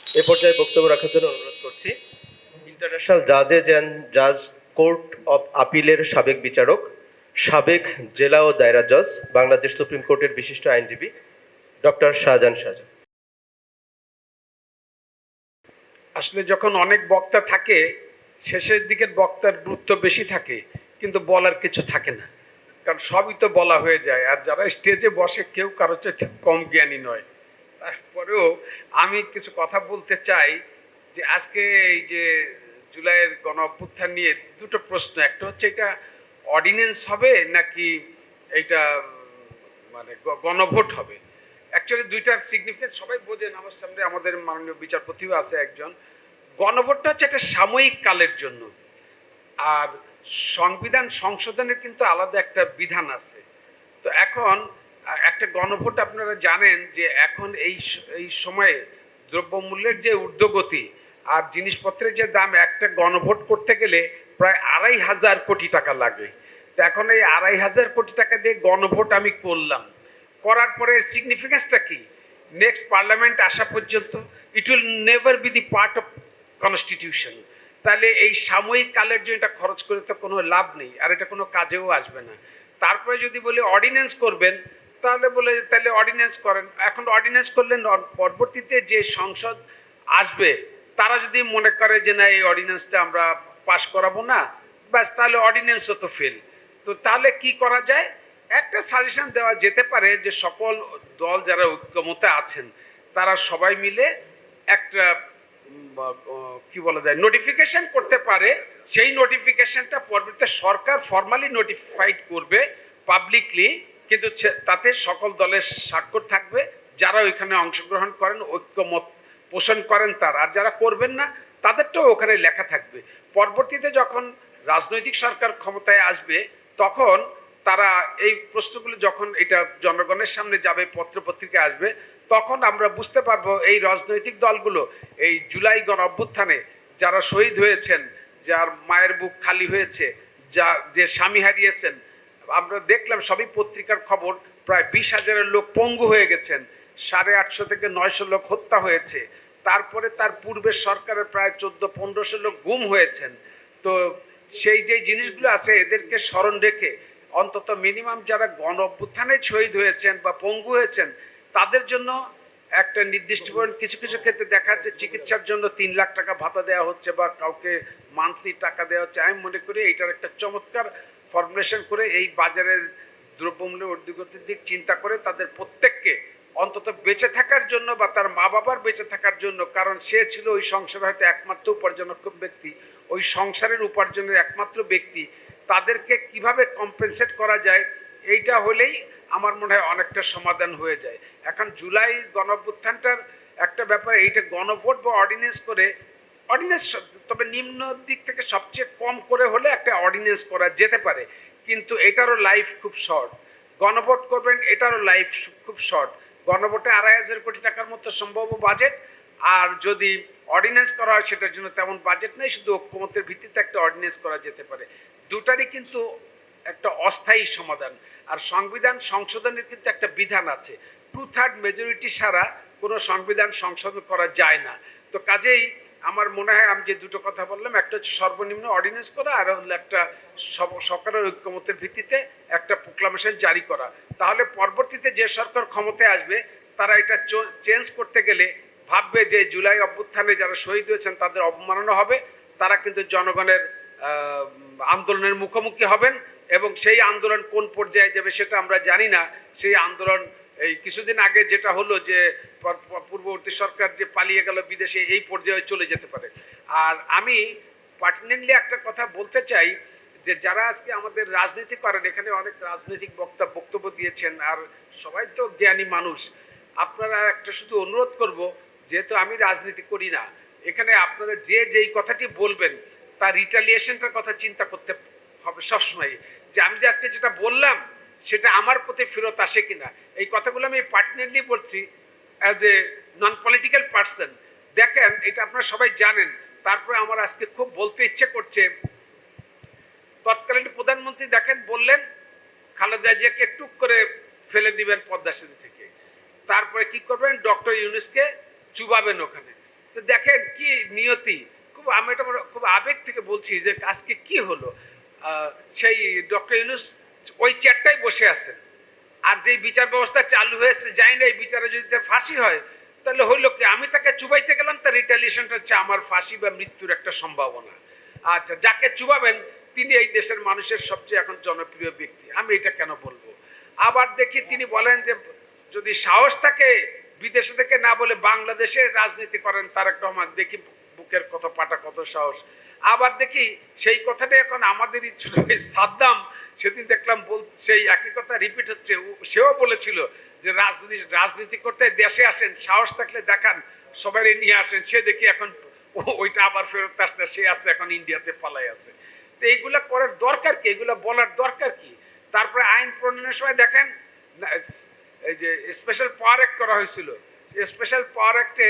এ পর্যায়ে বক্তব্য রাখার জন্য অনুরোধ করছি। ইন্টারন্যাশনাল জাজেস অ্যান্ড জাজ কোর্ট অফ আপিলের সাবেক বিচারক, সাবেক জেলা ও দায়রা জজ, বাংলাদেশ সুপ্রিম কোর্টের বিশিষ্ট আইনজীবী, ডক্টর শাহজাহান শাহজাহান। আসলে যখন অনেক বক্তা থাকে, শেষের দিকের বক্তার গুরুত্ব বেশি থাকে, কিন্তু বলার কিছু থাকে না। কারণ সবই তো বলা হয়ে যায়, আর যারা স্টেজে বসে কেউ কারও চেয়ে কম জ্ঞানী নয়। তারপরেও আমি কিছু কথা বলতে চাই যে আজকে এই যে জুলাইয়ের গণ অভ্যুত্থান নিয়ে দুটো প্রশ্ন। একটা হচ্ছে এটা অর্ডিনেন্স হবে নাকি উম, মানে গণভোট হবে? অ্যাকচুয়ালি দুইটার সিগনিফিকেন্ট সবাই বোঝেন আমার সামনে আমাদের মাননীয় বিচারপতিও আছে একজন। গণভোটটা হচ্ছে একটা সাময়িক কালের জন্য। আর সংবিধান সংশোধনের কিন্তু আলাদা একটা বিধান আছে। তো এখন একটা গণভোট আপনারা জানেন যে এখন এই এই সময়ে দ্রব্যমূল্যের যে ঊর্ধ্বগতি আর জিনিসপত্রের যে দাম, একটা গণভোট করতে গেলে প্রায় আড়াই হাজার কোটি টাকা লাগে। তো এখন এই আড়াই হাজার কোটি টাকা দিয়ে গণভোট আমি করলাম। করার পরে সিগনিফিকেন্সটা কি? নেক্সট পার্লামেন্ট আসা পর্যন্ত it will never be the part of constitution তাহলে এই সাময়িক কালের জন্য এটা খরচ করে তো কোনো লাভ নেই, আর এটা কোনো কাজেও আসবে না। তারপরে যদি বলি অর্ডিন্যান্স করবেন তাহলে বলে তাহলে অর্ডিন্যান্স করেন। এখন অর্ডিন্যান্স করলে পরবর্তীতে যে সংসদ আসবে, তারা যদি মনে করে যে না, এই অর্ডিন্যান্সটা আমরা পাশ করাবো না, ব্যাস তাহলে অর্ডিন্যান্সও তো ফেল তো তাহলে কি করা যায়? একটা সাজেশন দেওয়া যেতে পারে যে সকল দল যারা ঐক্যমতে আছেন, তারা সবাই মিলে একটা কি বলা যায় নোটিফিকেশন করতে পারে। সেই নোটিফিকেশনটা পরবর্তীতে সরকার ফর্মালি নোটিফাইড করবে পাবলিকলি কিন্তু তাতে সকল দলের স্বাক্ষর থাকবে, যারা ওইখানে অংশগ্রহণ করেন, ঐক্যমত পোষণ করেন তার। আর যারা করবেন না, তাদেরটাও ওখানে লেখা থাকবে। পরবর্তীতে যখন রাজনৈতিক সরকার ক্ষমতায় আসবে, তখন তারা এই প্রশ্নগুলো যখন এটা জনগণের সামনে যাবে পত্রপত্রিকা আসবে, তখন আমরা বুঝতে পারব এই রাজনৈতিক দলগুলো, এই জুলাই গণ অভ্যুত্থানে যারা শহীদ হয়েছেন, যার মায়ের বুক খালি হয়েছে, যা যে স্বামী হারিয়েছেন আমরা দেখলাম সবই পত্রিকার খবর, প্রায় বিশ হাজারের লোক পঙ্গু হয়ে গেছেন। সাড়ে আটশো থেকে নয়শো লোক হত্যা হয়েছে। তারপরে তার পূর্বের সরকারের প্রায় চোদ্দ পনেরোশো লোক গুম হয়েছেন। তো সেই যে জিনিসগুলো আছে, এদেরকে স্মরণ রেখে অন্তত মিনিমাম যারা গণ অভ্যুত্থানে শহীদ হয়েছেন বা পঙ্গু হয়েছেন, তাদের জন্য একটা নির্দিষ্ট পরিমাণ কিছু কিছু ক্ষেত্রে দেখা যাচ্ছে চিকিৎসার জন্য তিন লাখ টাকা ভাতা দেওয়া হচ্ছে বা কাউকে মান্থলি টাকা দেওয়া হচ্ছে। আমি মনে করি এটার একটা চমৎকার ফর্মুলেশন করে এই বাজারের দ্রব্যমূল্যের ঊর্ধ্বগতির দিক চিন্তা করে তাদের প্রত্যেককে অন্তত বেঁচে থাকার জন্য বা তার মা বাবার বেঁচে থাকার জন্য, কারণ সে ছিল ওই সংসারে হয়তো একমাত্র উপার্জনক্ষম ব্যক্তি, ওই সংসারের উপার্জনের একমাত্র ব্যক্তি, তাদেরকে কীভাবে কম্পেনসেট করা যায়, এইটা হলেই আমার মনে হয় অনেকটা সমাধান হয়ে যায়। এখন জুলাই গণঅভ্যুত্থানটার একটা ব্যাপার, এইটা গণভোট বা অর্ডিনেন্স করে অর্ডিন্যান্স তবে নিম্ন দিক থেকে সবচেয়ে কম করে হলে একটা অর্ডিন্যান্স করা যেতে পারে। কিন্তু এটারও লাইফ খুব শর্ট গণভোট করবেন, এটারও লাইফ খুব শর্ট গণভোটে আড়াই হাজার কোটি টাকার মতো সম্ভাব্য বাজেট আর যদি অর্ডিন্যান্স করা হয়, সেটার জন্য তেমন বাজেট নেই, শুধু ঐক্যমতের ভিত্তিতে একটা অর্ডিনেন্স করা যেতে পারে। দুটারই কিন্তু একটা অস্থায়ী সমাধান। আর সংবিধান সংশোধনের কিন্তু একটা বিধান আছে। টু থার্ড মেজরিটি ছাড়া কোনো সংবিধান সংশোধন করা যায় না। তো কাজেই আমার মনে হয় আমি যে দুটো কথা বললাম, একটা হচ্ছে সর্বনিম্ন অর্ডিনেন্স করা, আর হলো একটা সরকারের ঐক্যমতের ভিত্তিতে একটা প্রোক্লামেশন জারি করা। তাহলে পরবর্তীতে যে সরকার ক্ষমতায় আসবে, তারা এটা চেঞ্জ করতে গেলে ভাববে যে জুলাই অভ্যুত্থানে যারা শহীদ হয়েছেন, তাদের অবমাননা হবে, তারা কিন্তু জনগণের আন্দোলনের মুখোমুখি হবেন, এবং সেই আন্দোলন কোন পর্যায়ে যাবে সেটা আমরা জানি না। সেই আন্দোলন এই কিছুদিন আগে যেটা হলো যে পর- পর- পূর্ববর্তী সরকার যে পালিয়ে গেল বিদেশে, এই পর্যায়ে চলে যেতে পারে। আর আমি পার্টিনেন্টলি একটা কথা বলতে চাই, যে যারা আজকে আমাদের রাজনীতি করেন, এখানে অনেক রাজনৈতিক বক্তা বক্তব্য দিয়েছেন, আর সবাই তো জ্ঞানী মানুষ। আপনারা একটা শুধু অনুরোধ করব, যেহেতু আমি রাজনীতি করি না, এখানে আপনারা যে যেই কথাটি বলবেন, তার রিটালিয়েশনটার কথা চিন্তা করতে হবে সবসময় যে আমি যে আজকে যেটা বললাম, সেটা আমার প্রতি ফেরত আসে কিনা এই কথাগুলো আমি পার্টিনেন্টলি বলছি as a non political person দেখেন, এটা আপনারা সবাই জানেন। তারপরে আমার আজকে খুব বলতে ইচ্ছে করছে। তৎকালীন প্রধানমন্ত্রী দেখেন, বললেন, খালেদা জিয়াকে টুক করে ফেলে দিবেন পদ্মা সেতু থেকে। তারপরে কি করবেন? ডক্টর ইউনুসকে চুবাবেন ওখানে। তো দেখেন, কি নিয়তি। খুব, আমি এটা খুব আবেগ থেকে বলছি যে আজকে কি হলো? সেই ডক্টর ইউনুস ওই চেয়ারটাই বসে আছেন। আর যে বিচার ব্যবস্থা চালু হয়েছে, জানি না এই বিচারে যদি ফাঁসি হয়, তাহলে হইল কি? আমি তাকে চুবাইতে গেলাম, তার রিটালিয়েশনটা হচ্ছে আমার ফাঁসি বা মৃত্যুর একটা সম্ভাবনা। আচ্ছা যাকে চুবাবেন, তিনি এই দেশের মানুষের সবচেয়ে এখন জনপ্রিয় ব্যক্তি। আমি এটা কেন বলব? আবার দেখি তিনি বলেন যে, যদি সাহস থাকে, বিদেশে থেকে না বলে বাংলাদেশে রাজনীতি করেন তার তারেক রহমান, দেখি বুকের কত পাটা কত সাহস। আবার দেখি সেই কথাটা এখন আমাদেরই সাদ্দাম সেদিন দেখলাম বল, সেই একই কথা রিপিট হচ্ছে। সেও বলেছিল যে রাজনীতি রাজনীতি করতে দেশে আসেন, সাহস থাকলে দেখান, সবাই নিয়ে আসেন। সে দেখি এখন ওইটা আবার ফেরত আসতে সে আছে, এখন ইন্ডিয়াতে পালাই আছে। তো এইগুলা করার দরকার কি? এগুলা বলার দরকার কি? তারপরে আইন প্রণয়নের সময় দেখেন এই যে স্পেশাল পাওয়ার অ্যাক্ট করা হয়েছিল। স্পেশাল পাওয়ার অ্যাক্টে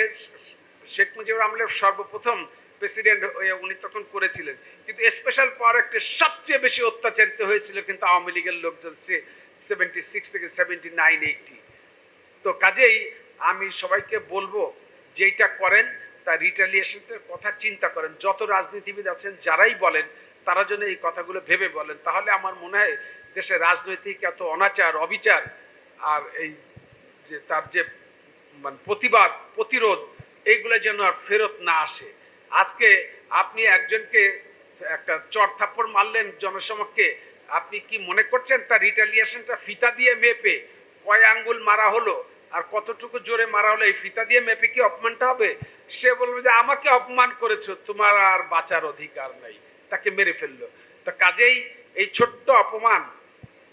শেখ মুজিবুর রহমানের সর্বপ্রথম প্রেসিডেন্ট হয়ে উনি তখন করেছিলেন। কিন্তু স্পেশাল পাওয়ার অ্যাক্টে সবচেয়ে বেশি অত্যাচারিত হয়েছিল কিন্তু আওয়ামী লীগের লোকজন, সে সেভেন্টি সিক্স থেকে সেভেন্টি নাইন এইটি তো কাজেই আমি সবাইকে বলব, যেইটা করেন তার রিটালিয়েশনের কথা চিন্তা করেন। যত রাজনীতিবিদ আছেন, যারাই বলেন, তারা যেন এই কথাগুলো ভেবে বলেন। তাহলে আমার মনে হয়, দেশে রাজনৈতিক এত অনাচার, অবিচার, আর এই যে তার যে মানে প্রতিবাদ, প্রতিরোধ, এইগুলো যেন আর ফেরত না আসে। আজকে আপনি একজনকে একটা চর থাপ্পড় মারলেন জনসমক্ষে, আপনি কি মনে করছেন তার রিটালিয়েশনটা ফিতা দিয়ে মেপে কয় আঙ্গুল মারা হলো আর কতটুকু জোরে মারা হলো, এই ফিতা দিয়ে মেপে কি অপমানটা হবে? সে বলবে যে, আমাকে অপমান করেছ, তোমার আর বাঁচার অধিকার নাই। তাকে মেরে ফেলল। তো কাজেই এই ছোট্ট অপমান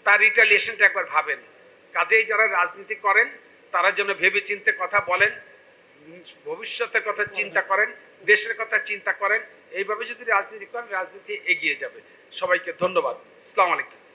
তার রিটালিয়েশনটা একবার ভাবেন। কাজেই যারা রাজনীতি করেন, তারা যেন ভেবে চিন্তে কথা বলেন ভবিষ্যতের কথা চিন্তা করেন, দেশের কথা চিন্তা করেন, এইভাবে যদি রাজনীতি করেন, রাজনীতি এগিয়ে যাবে। সবাইকে ধন্যবাদ। আসসালামু আলাইকুম।